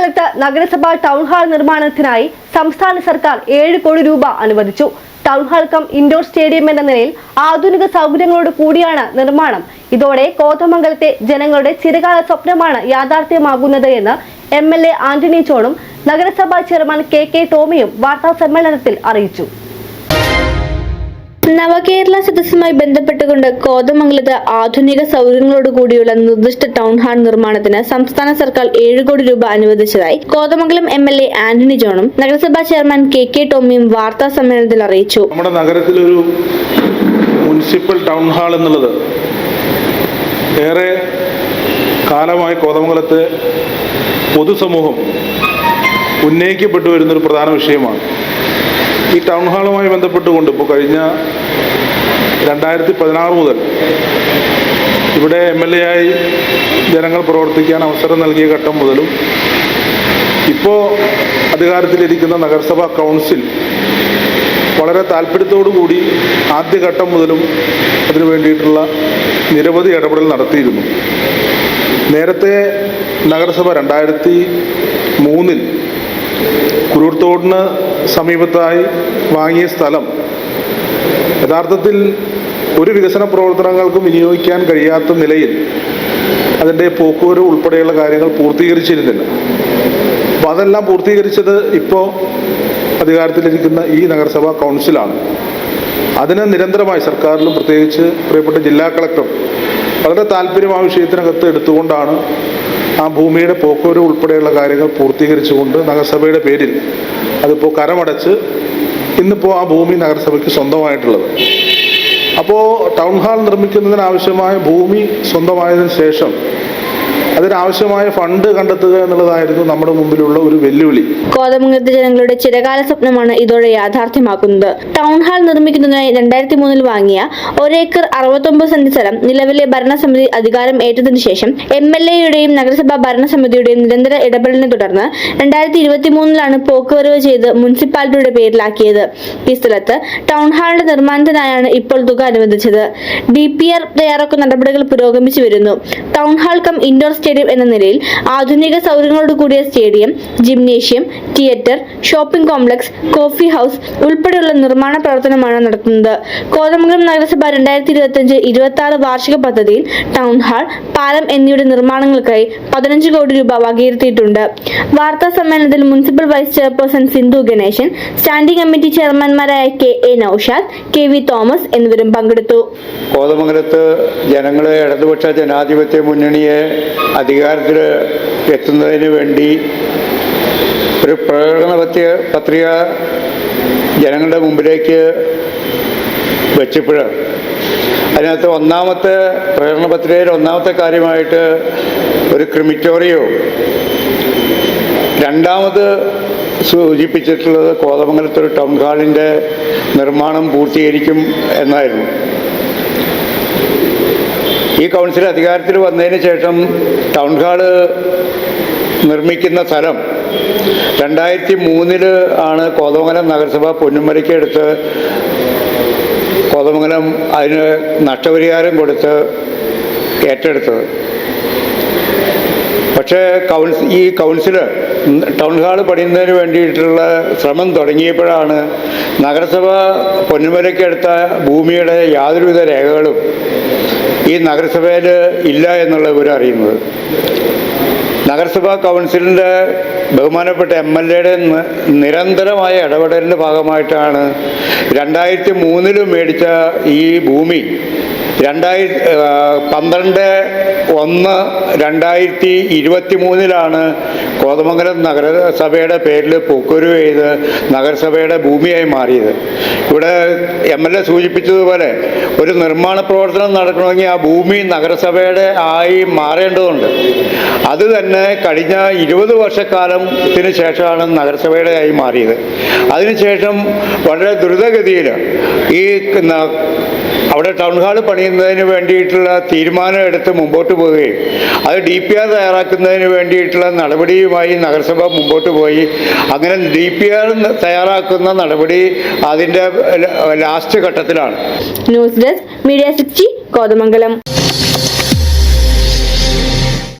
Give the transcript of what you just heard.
കോതമംഗലത്ത് നഗരസഭാ town hall നിർമ്മാണത്തിനായി സംസ്ഥാന സർക്കാർ ഏഴ് കോടി രൂപ അനുവദിച്ചു. Town hall cum indoor stadium എന്ന നിലയിൽ ആധുനിക സൗകര്യങ്ങളോട് കൂടിയാണ് നിർമ്മാണം. ഇതോടെ കോതമംഗലത്തെ ജനങ്ങളുടെ ചിരകാല സ്വപ്നമാണ് യാഥാർത്ഥ്യമാകുന്നത് എന്ന് എം എൽ എ ആന്റണി ചോണും നഗരസഭാ ചെയർമാൻ കെ കെ ടോമിയും വാർത്താ സമ്മേളനത്തിൽ അറിയിച്ചു. നവകേരള സദസ്സുമായി ബന്ധപ്പെട്ടുകൊണ്ട് കോതമംഗലത്ത് ആധുനിക സൗകര്യങ്ങളോട് കൂടിയുള്ള നിർദ്ദിഷ്ട ടൗൺ ഹാൾ നിർമ്മാണത്തിന് സംസ്ഥാന സർക്കാർ ഏഴ് കോടി രൂപ അനുവദിച്ചതായി Kothamangalam M L A Antony ജോണും നഗരസഭാ ചെയർമാൻ കെ കെ ടോമിയും വാർത്താ സമ്മേളനത്തിൽ അറിയിച്ചു. നമ്മുടെ നഗരത്തിലൊരു മുനിസിപ്പൽ ടൗൺ ഹാൾ എന്നുള്ളത് ഏറെ കാലമായി കോതമംഗലത്തെ പൊതുസമൂഹം ഉന്നയിക്കപ്പെട്ടു വരുന്നൊരു പ്രധാന വിഷയമാണ്. ഈ ടൗൺ ഹാളുമായി ബന്ധപ്പെട്ടുകൊണ്ട് ഇപ്പോൾ കഴിഞ്ഞ രണ്ടായിരത്തി പതിനാറ് മുതൽ ഇവിടെ എം എൽ എ ആയി ജനങ്ങൾ പ്രവർത്തിക്കാൻ അവസരം നൽകിയ ഘട്ടം മുതലും ഇപ്പോൾ അധികാരത്തിലിരിക്കുന്ന നഗരസഭാ കൗൺസിൽ വളരെ കൂടി ആദ്യഘട്ടം മുതലും അതിനു വേണ്ടിയിട്ടുള്ള നിരവധി ഇടപെടൽ നടത്തിയിരുന്നു. നേരത്തെ നഗരസഭ രണ്ടായിരത്തി മൂന്നിൽ കുരൂർത്തോടിന് സമീപത്തായി വാങ്ങിയ സ്ഥലം. യഥാർത്ഥത്തിൽ ഒരു വികസന പ്രവർത്തനങ്ങൾക്കും വിനിയോഗിക്കാൻ കഴിയാത്ത നിലയിൽ അതിന്റെ പോക്കുവരവ് ഉൾപ്പെടെയുള്ള കാര്യങ്ങൾ പൂർത്തീകരിച്ചിരുന്നില്ല. അപ്പോൾ അതെല്ലാം പൂർത്തീകരിച്ചത് ഇപ്പോൾ അധികാരത്തിലിരിക്കുന്ന ഈ നഗരസഭാ കൗൺസിലാണ്. അതിന് നിരന്തരമായി സർക്കാരിലും പ്രത്യേകിച്ച് പ്രിയപ്പെട്ട ജില്ലാ കളക്ടർ വളരെ താല്പര്യം ആ വിഷയത്തിനകത്ത് എടുത്തുകൊണ്ടാണ് ആ ഭൂമിയുടെ പോക്കുവരവ് ഉൾപ്പെടെയുള്ള കാര്യങ്ങൾ പൂർത്തീകരിച്ചുകൊണ്ട് നഗരസഭയുടെ പേരിൽ അതിപ്പോൾ കരമടച്ച് ഇന്നിപ്പോൾ ആ ഭൂമി നഗരസഭയ്ക്ക് സ്വന്തമായിട്ടുള്ളത്. അപ്പോൾ ടൗൺ ഹാൾ നിർമ്മിക്കുന്നതിനാവശ്യമായ ഭൂമി സ്വന്തമായതിനു ശേഷം അതിനാവശ്യമായ ഫണ്ട് കണ്ടെത്തുക എന്നുള്ളതായിരുന്നു നമ്മുടെ മുമ്പിലുള്ള ഒരു വെല്ലുവിളി. കോതമംഗലത്തെ ജനങ്ങളുടെ ചിരകാല സ്വപ്നമാണ് ഇതോടെ യാഥാർത്ഥ്യമാക്കുന്നത്. ടൗൺ ഹാൾ നിർമ്മിക്കുന്നതിനായി രണ്ടായിരത്തി മൂന്നിൽ വാങ്ങിയ ഒരേക്കർ അറുപത്തൊമ്പത് സെന്റ് സ്ഥലം നിലവിലെ ഭരണസമിതി അധികാരം ഏറ്റതിനു ശേഷം എം എൽ എയുടെയും നഗരസഭാ ഭരണസമിതിയുടെയും നിരന്തര ഇടപെടലിനെ തുടർന്ന് രണ്ടായിരത്തി ഇരുപത്തി മൂന്നിലാണ് പോക്കുവരവ് ചെയ്ത് മുനിസിപ്പാലിറ്റിയുടെ പേരിലാക്കിയത്. ഈ സ്ഥലത്ത് ടൗൺ ഹാളിന്റെ നിർമ്മാണത്തിനായാണ് ഇപ്പോൾ തുക അനുവദിച്ചത്. ഡി പി ആർ തയ്യാറാക്കുന്ന നടപടികൾ പുരോഗമിച്ചു വരുന്നു. Town hall cum indoor stadium എന്ന നിലയിൽ ആധുനിക സൗകര്യങ്ങളോട് കൂടിയ stadium gymnasium theatre shopping complex coffee house ഉൾപ്പെടെയുള്ള നിർമ്മാണ പ്രവർത്തനമാണ് നടത്തുന്നത്. കോതമംഗലം നഗരസഭ രണ്ടായിരത്തി ഇരുപത്തി അഞ്ച് ഇരുപത്തി ആറ് വാർഷിക പദ്ധതിയിൽ ടൗൺ ഹാൾ പാലം എന്നിവയുടെ നിർമ്മാണങ്ങൾക്കായി പതിനഞ്ച് കോടി രൂപ വകയിരുത്തിയിട്ടുണ്ട്. വാർത്താ സമ്മേളനത്തിൽ municipal vice chairperson Sindhu Ganesan standing committee ചെയർമാൻമാരായ K A Noushad K V Thomas എന്നിവരും പങ്കെടുത്തു. കോതമംഗലത്ത് ജനങ്ങളെ ഇടതുപക്ഷ ജനാധിപത്യ മുന്നണിയെ അധികാരത്തിൽ എത്തുന്നതിന് വേണ്ടി ഒരു പ്രകടന പത്രിക പത്രിക ജനങ്ങളുടെ മുമ്പിലേക്ക് വെച്ചപ്പോൾ അതിനകത്ത് ഒന്നാമത്തെ പ്രകടന പത്രികയിൽ ഒന്നാമത്തെ കാര്യമായിട്ട് ഒരു ക്രിമിറ്റോറിയോ രണ്ടാമത് സൂചിപ്പിച്ചിട്ടുള്ളത് കോതമംഗലത്തൊരു ടൗൺ ഹാളിന്റെ നിർമ്മാണം പൂർത്തീകരിക്കും എന്നായിരുന്നു. ഈ കൗൺസിൽ അധികാരത്തിൽ വന്നതിന് ശേഷം ടൗൺ ഹാൾ നിർമ്മിക്കുന്ന സ്ഥലം രണ്ടായിരത്തി മൂന്നിൽ ആണ് കോതമംഗലം നഗരസഭ പൊന്നുമലയ്ക്ക് എടുത്ത് കോതമംഗലം അതിന് നഷ്ടപരിഹാരം കൊടുത്ത് ഏറ്റെടുത്തത്. പക്ഷേ കൗൺസ് ഈ കൗൺസിൽ ടൗൺ ഹാൾ പണിയുന്നതിന് വേണ്ടിയിട്ടുള്ള ശ്രമം തുടങ്ങിയപ്പോഴാണ് നഗരസഭ പൊന്നുമലയ്ക്കെടുത്ത ഭൂമിയുടെ യാതൊരുവിധ രേഖകളും ഈ നഗരസഭയിൽ ഇല്ല എന്നുള്ള വിവരം അറിയുന്നത്. നഗരസഭാ കൗൺസിലിന്റെ ബഹുമാനപ്പെട്ട എം എൽ എയുടെ നിരന്തരമായ ഇടപെടലിന്റെ ഭാഗമായിട്ടാണ് രണ്ടായിരത്തി മൂന്നിൽ മേടിച്ച ഈ ഭൂമി രണ്ടായിരത്തി പന്ത്രണ്ട് ഒന്ന് രണ്ടായിരത്തി ഇരുപത്തി മൂന്നിലാണ് കോതമംഗലം നഗരസഭയുടെ പേരിൽ പൊക്കുരു ചെയ്ത് നഗരസഭയുടെ ഭൂമിയായി മാറിയത്. ഇവിടെ എം എൽ എ സൂചിപ്പിച്ചതുപോലെ ഒരു നിർമ്മാണ പ്രവർത്തനം നടക്കണമെങ്കിൽ ആ ഭൂമി നഗരസഭയുടെ ആയി മാറേണ്ടതുണ്ട്. അത് തന്നെ കഴിഞ്ഞ ഇരുപത് വർഷക്കാലത്തിന് ശേഷമാണ് നഗരസഭയുടെ ആയി മാറിയത്. അതിനുശേഷം വളരെ ദ്രുതഗതിയിൽ ഈ അവിടെ ടൗൺ ഹാൾ പണിയുന്നതിന് വേണ്ടിയിട്ടുള്ള തീരുമാനം എടുത്ത് മുമ്പോട്ട് പോവുകയും അത് ഡി പി ആർ തയ്യാറാക്കുന്നതിന് വേണ്ടിയിട്ടുള്ള നടപടിയുമായി നഗരസഭ മുമ്പോട്ട് പോയി. അങ്ങനെ ഡി പി ആർ തയ്യാറാക്കുന്ന നടപടി അതിന്റെ ലാസ്റ്റ് ഘട്ടത്തിലാണ്. News desk media city Kothamangalam.